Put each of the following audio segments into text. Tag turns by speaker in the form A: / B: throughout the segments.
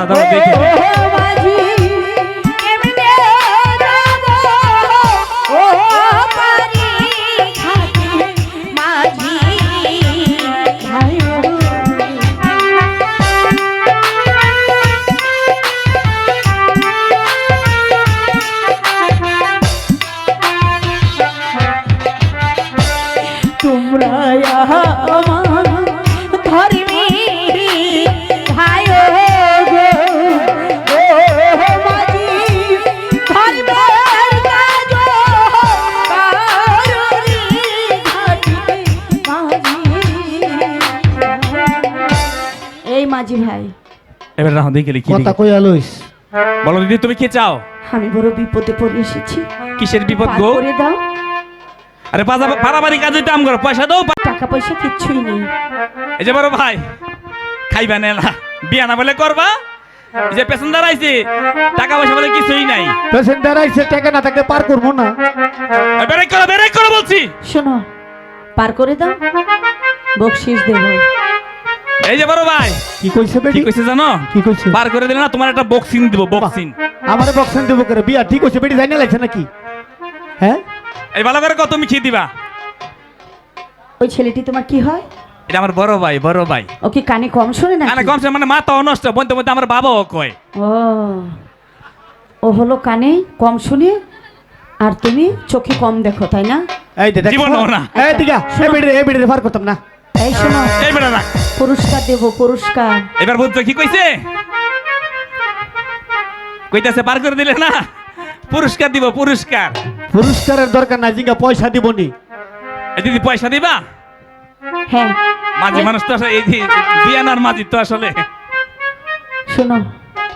A: দাঁড়া দাঁড়া দেখি। তোমরা আমার ধরিব করে রাখো দেখে কি
B: কথা কই আলোইস
A: বলো দিদি তুমি কি চাও?
C: আমি বড় বিপদে পড়ে এসেছি।
A: কিসের বিপদ গো?
C: করে দাও।
A: আরে পাশা পারাবাড়ি কাজ আম করো পয়সা দাও
C: টাকা পয়সা কিচ্ছুই নেই।
A: এই যে বড় ভাই খাইবা না না বিয়া না বলে করবা? এই যে পেছনদার আইছে টাকা পয়সা বলে কিছুই নাই।
B: পেশেন্টার আইছে টাকা না থাকলে পার করব না।
A: বেরেক করো বেরেক করো বলছি।
C: শোনো পার করে দাও বকশিস দেব।
A: এই যে বড় ভাই
B: কি কইছে
A: কি
B: বেটি
A: কইছে জানো?
B: কি কইছে?
A: পার করে দিলে না তোমার একটা বক্সিং দিব বক্সিং
B: আমারে বক্সিং দেবো করে বিয়া ঠিক কইছে বেটি জানি লাগছে নাকি? হ্যাঁ?
A: এই ভালো করে কত তুমি দিবা?
C: ওই ছেলেটি তোমার কি হয়?
A: এটা আমার বড় ভাই বড় ভাই।
C: ও কি কানে কম শোনে না
A: কানে কম শুনে মানে মাথা অনষ্ট বলতে বলতে আমার বাবাও কয়।
C: ও। ও হলো কানে কম শুনে আর তুমি চোখে কম দেখো তাই না?
B: এই দে
A: জীবনও না।
B: এই দিগা এই বেটি এই বেটি রেফার করতাম না।
C: এই শোনো
A: এই বেটা রাখ।
C: পুরস্কার দেব পুরস্কার।
A: এবার বলতো কি কইছে? কইতাছে পার করে দিলে না? পুরস্কার দিব পুরস্কার।
B: পুরস্কারের দরকার নাই জিঙ্গা পয়সা দিবনি।
A: এই দিদি পয়সা দিবা?
C: হ্যাঁ।
A: মাঝি মানুষ তো আসলে এই যে বিয়ানার মাঝি তো আসলে।
C: শোনো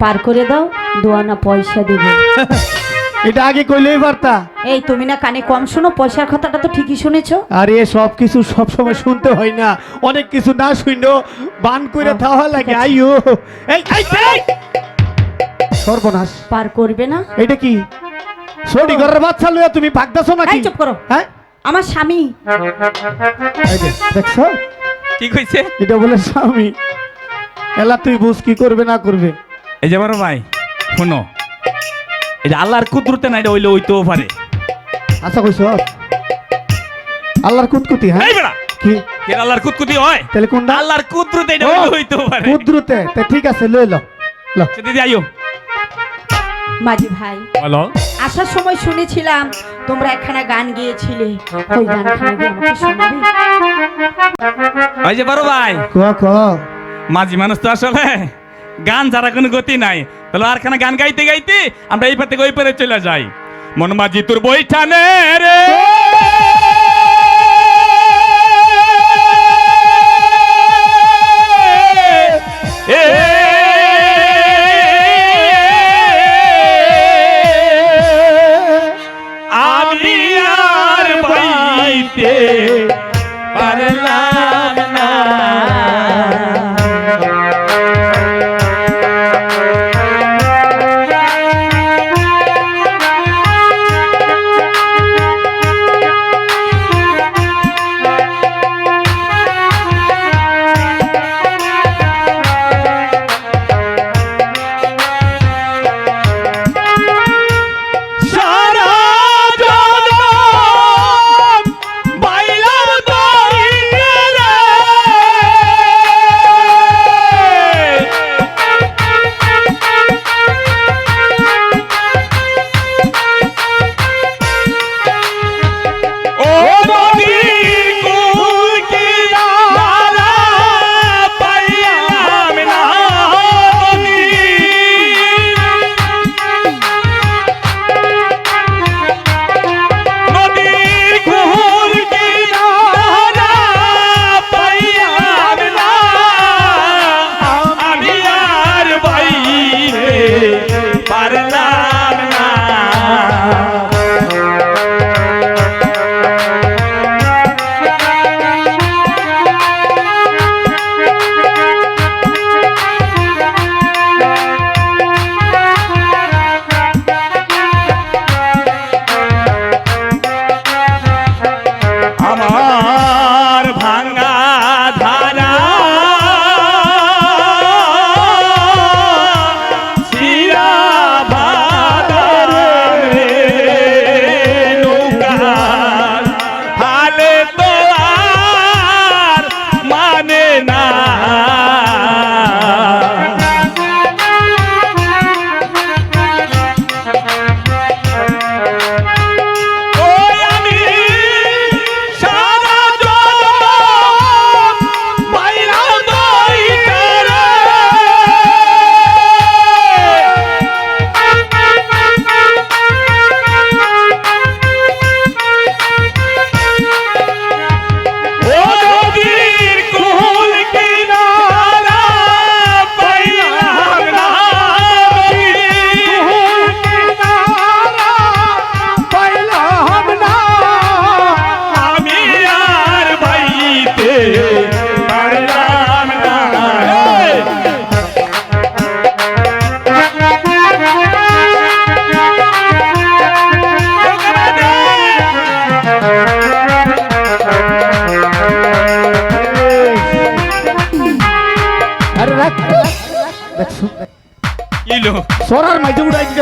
C: পার করে দাও দোয়ানা পয়সা দেব।
B: এটা আগে কইলেই পারতা।
C: এই তুমি না কানে কম শোনো পয়সার কথাটা তো ঠিকই শুনেছো।
B: আরে সব কিছু সব সময় শুনতে হয় না। অনেক কিছু না শুনো বান করে
C: ও,
B: থাওয়া লাগে। আইও এই এই, এই! সর্বনাশ।
C: পার করবে না।
B: এটা কি? সরি ঘরের বাচ্চা লইয়া তুমি ভাগদাছো নাকি?
C: চুপ করো।
B: হ্যাঁ?
C: আমার স্বামী।
B: দেখছ?
A: কি কইছে?
B: এটা বলে স্বামী। এলা তুই বুঝ কি করবে না করবে?
A: এই যে বড় ভাই শোনো। এই যে আল্লাহর কুদরতে নাই এটা হইলে হইতেও পারে।
B: আচ্ছা কইছ? আল্লাহর কুতকুতি হ্যাঁ?
A: এই বেড়া
B: কি?
A: কে আল্লাহর কুদকুতি হয়?
B: তাহলে কোনটা?
A: আল্লাহর কুদরতে এটা হইলে হইতেও পারে।
B: কুদ্রুতে। তা ঠিক আছে লই ল ল।
A: আচ্ছা, দিদি আইও।
C: মাঝি ভাই
A: বলো।
C: আসার সময় শুনেছিলাম তোমরা একখানা গান গিয়েছিলে। ওই গানখানা গিয়ে আমাকে শোনাবে?
A: ওই যে বড় ভাই।
B: ক ক?
A: মাঝি মানুষ তো আসলে। গান ছাড়া কোনো গতি নাই। তাহলে আর খানা গান গাইতে গাইতে আমরা এই পার থেকে ওই পারে চলে যাই। মন মাঝি তোর রে।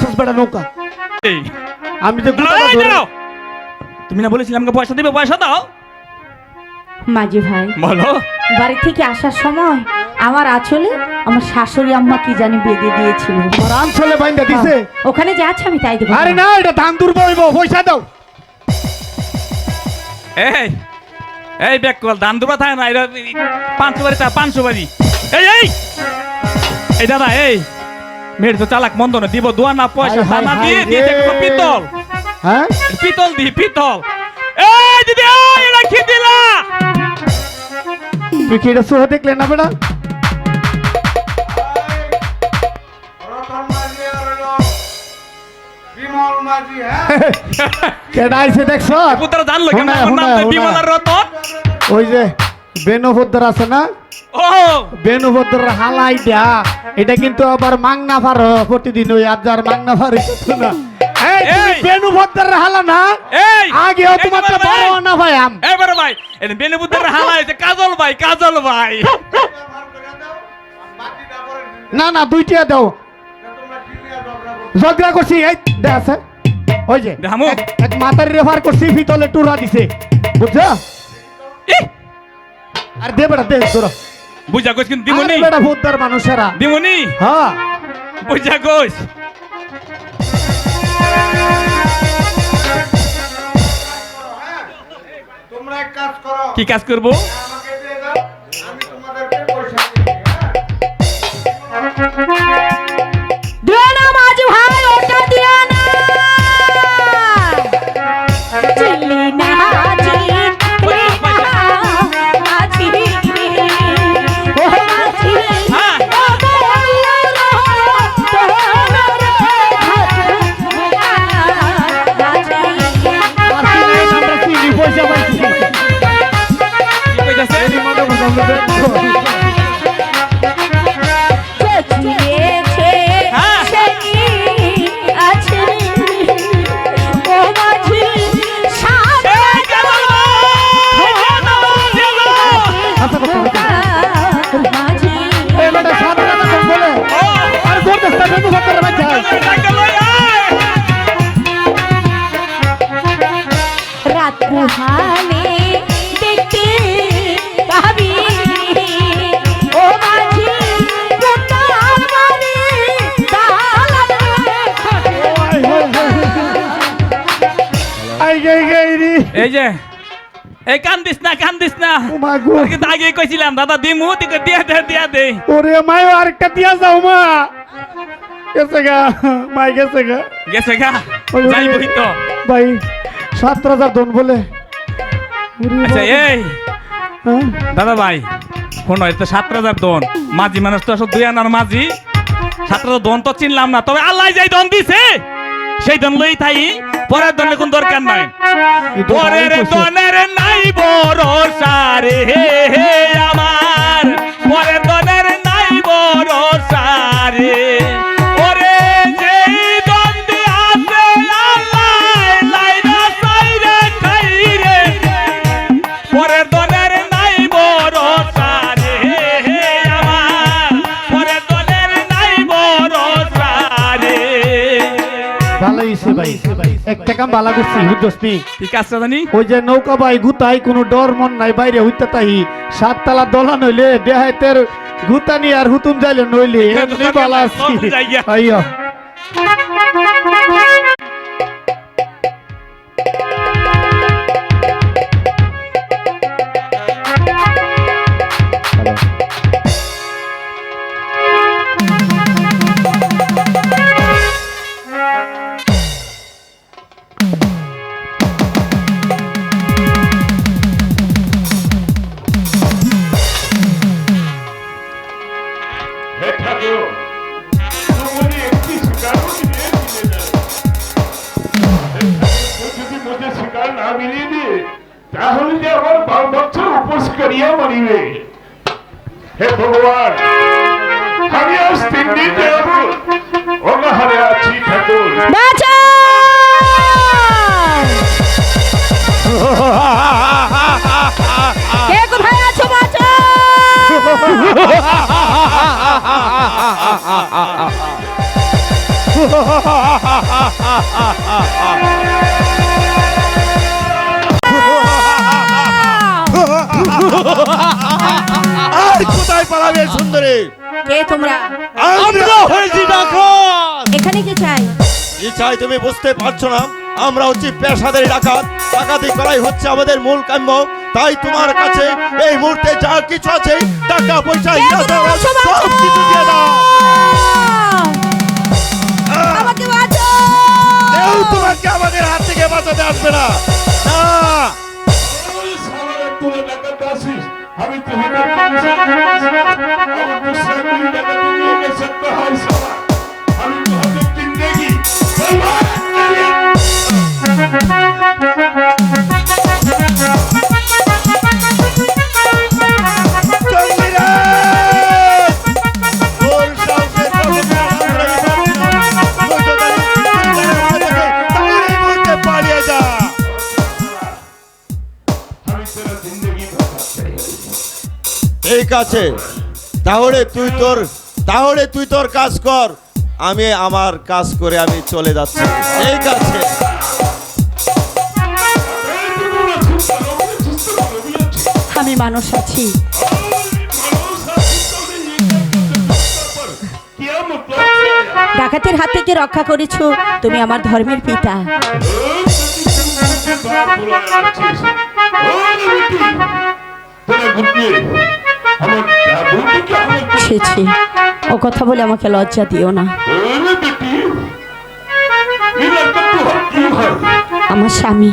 B: গেছিস বেটা নৌকা।
A: এই
B: আমি
A: তো। তুমি না বলেছিলে আমাকে পয়সা দিবে? পয়সা দাও।
C: মাঝি ভাই
A: বলো।
C: বাড়ি থেকে আসার সময় আমার আঁচলে আমার শাশুড়ি আম্মা কি জানি বেঁধে দিয়েছিল।
B: আমার আনছলে বাইন্দা দিছে।
C: ওখানে যা আছে আমি তাই দেবো।
B: আরে না এটা ধান দূর বইব পয়সা দাও।
A: এই এই ব্যাক কল দান দুবা থাকে না এটা পাঁচশো বাড়ি তা পাঁচশো বাড়ি। এই এই এই দাদা এই। মেয়ের তো চালাক মন্দ না দিব দোয়া না পয়সা দানা দিয়ে দিয়েছে কোনো পিতল।
B: হ্যাঁ?
A: পিতল দি পিতল। এই দিদি এই রাখি দিলা?
B: তুই কি এটা সোহ দেখলে না বেটা?
D: বিমল
B: কেডা আইছে দেখছ?
A: পুত্র জানলো কেন? আমার নাম বিমলার রতন।
B: ওই যে বেনভদ্র আছে না?
A: ও!
B: বেনভদ্র হালাই দেয়া। এটা কিন্তু আবার মাংনা ফার। প্রতিদিন ওই আজার মাংনা ফার না! হালা তোমার
A: বড় ভাই,
B: বড় না ভাই আম।
A: এই ভাই! এটা হালা হয়েছে কাজল ভাই কাজল ভাই।
B: না না দুইটা দাও।
D: না তোমরা ক্লিয়ার ঝগড়া করো
B: ঝগড়া করছি এই আছে। ওই যে এক- এক রেফার করছি ভিতলে টুরা দিছে। বুঝছ? আর দে বেটা দে তোর
A: বুঝা কইছ কিন্তু
B: আরে
A: দিমুনি
B: বেটা ভূতদার মানুষেরা।
A: দিমুনি?
B: হ্যাঁ।
A: বুঝা গোস
D: তোমরা এক কাজ করো।
A: কি কাজ করব? এই যে এই কান্দিস না কান্দিস না। আগে কইছিলাম দাদা দিমু তোকে দিয়া দে দিয়া দে।
B: ওরে মাই আরেকটা দিয়া যাও মা। গেছে গা মাই গেছে গা।
A: গেছে গা
B: ওই,
A: যাইবই তো।
B: ভাই সাত হাজার দন বলে।
A: আচ্ছা। এই।
B: হ্যাঁ?
A: দাদা ভাই শোনো এটা সাত হাজার দন মাঝি মানুষ তো দুই আনার মাঝি। সাত হাজার দন তো চিনলাম না তবে আল্লাহ যাই দন দিছে। সেই দন লই থাই পরের দনের কোন দরকার নাই। পরের দলের নাই দনের নাই হে রে
B: ভালো করছি হুদস্তি
A: ঠিক আছে জানি
B: ওই যে নৌকা ভাই গুতাই কোনো ডর মন নাই বাইরে হইতে তাই সাততলা দলা নইলে দেহাইতের গুতানি আর হুতুম যাইলে নইলে এমনি ভালো আছি আইয়া।
E: আর কোথায় পালাবে সুন্দরী?
F: কে তোমরা?
E: আমরা হয়েছি ডাকাত।
F: এখানে কি চাই?
E: কি চাই তুমি বুঝতে পারছ না? আমরা হচ্ছি পেশাদের ডাকাত। ডাকাতি করাই হচ্ছে আমাদের মূল কাম্য। তাই তোমার কাছে এই মুহূর্তে যা কিছু আছে টাকা পয়সা সব কিছু দিয়ে দাও। তোমাকে আমাদের হাত থেকে বাঁচাতে আসবে না।
C: আমি
E: আছে। তাহলে তুই তোর তাহলে তুই তোর কাজ কর। আমি আমার কাজ করে আমি চলে যাচ্ছি। ঠিক আছে
C: এই বুঝেছিস?
F: আমি মানুষ আছি। ডাকাতের হাত থেকে রক্ষা করেছ তুমি আমার ধর্মের পিতা। ছি ছি। ও কথা বলে আমাকে লজ্জা দিও না। আমার স্বামী।